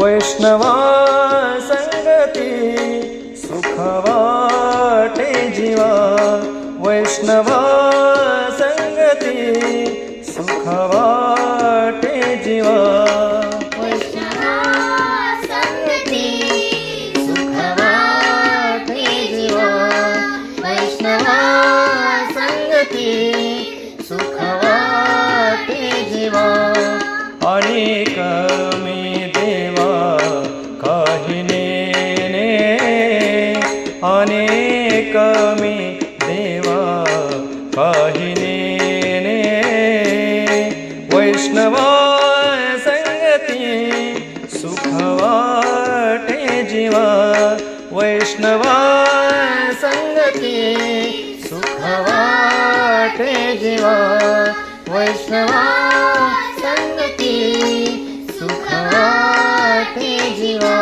वैष्णवा संगती सुखवाटे जीवा वैष्णवा संगती सुखवाटे जीवा। वैष्णवा संगती सुखवाटे जीवा वैष्णवा संगती सुखवाटे जीवा। अनेक वैष्णवा संगती सुखवाटे जीवा। वैष्णवा संगती सुखवाटे जीवा। वैष्णवा संगती सुखवाटे जीवा।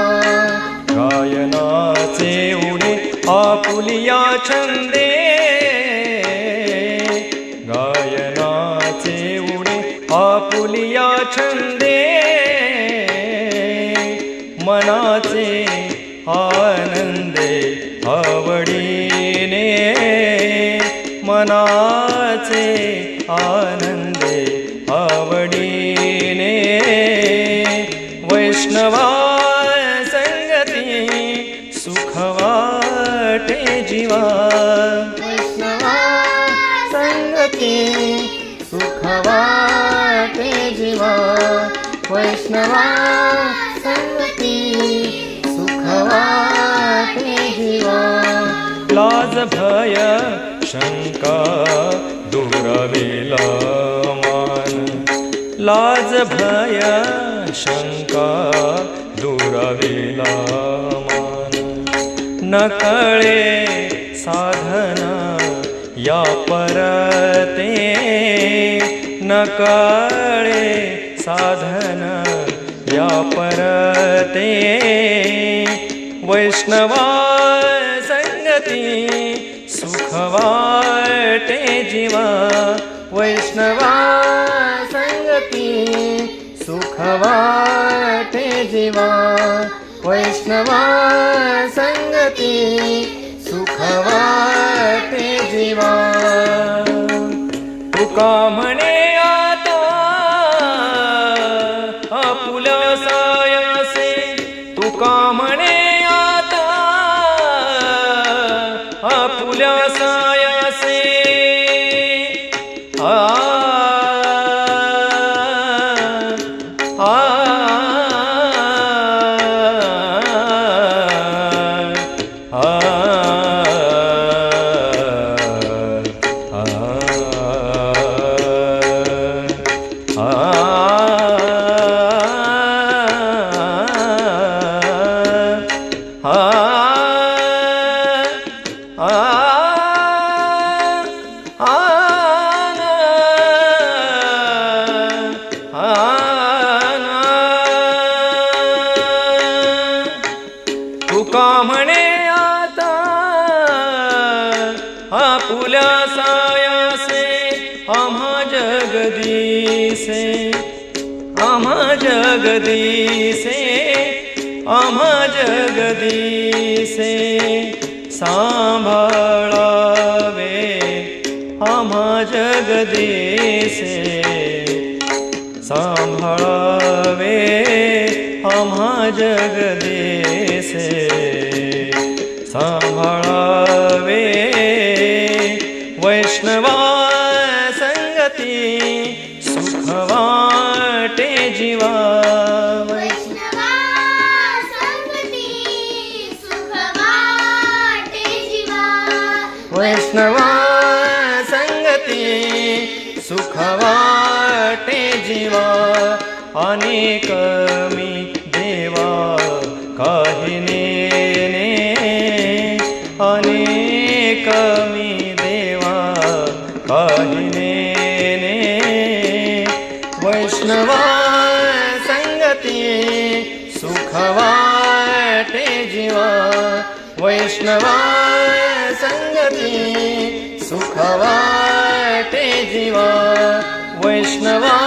गायनाचे उडे आपुलिया छंदे। छंदे मनाचे आनंदे आवडीने मनाचे आनंदे आवडीने वैष्णवा संगती सुखवाटे जीवा वैष्णवा संगती वैष्णवा संगती सुखवाटे जीवा लाज भय शंका दुरावेला मान लाज भय शंका दुरावेला मान न साधना या परते न साधना या परते वैष्णवा संगती सुखवाटे जीवा। वैष्णवा संगती सुखवाटे जीवा। वैष्णवा संगती सुखवाटे जीवा। तुका आपुल्या तुका म्हणे आता? आपुल्या सायासे आम्हा जगदीसे आम्हा जगदीसे आम्हा जगदीसे सांभाळावे आम्हा जगदीसे सांभाळावे आम्हा जगदीसे. सांभाळावे. वैष्णवा संगती सुखवाटे जीवा. वैष्णवा संगती सुखवाटे जीवा. वैष्णवा संगती सुखवाटे जीवा. अनेक मी देवा काही कमी देवा पाहिने वैष्णवा संगती सुखवाटे जीवा. वैष्णवा संगती सुखवाटे जीवा. वैष्णवा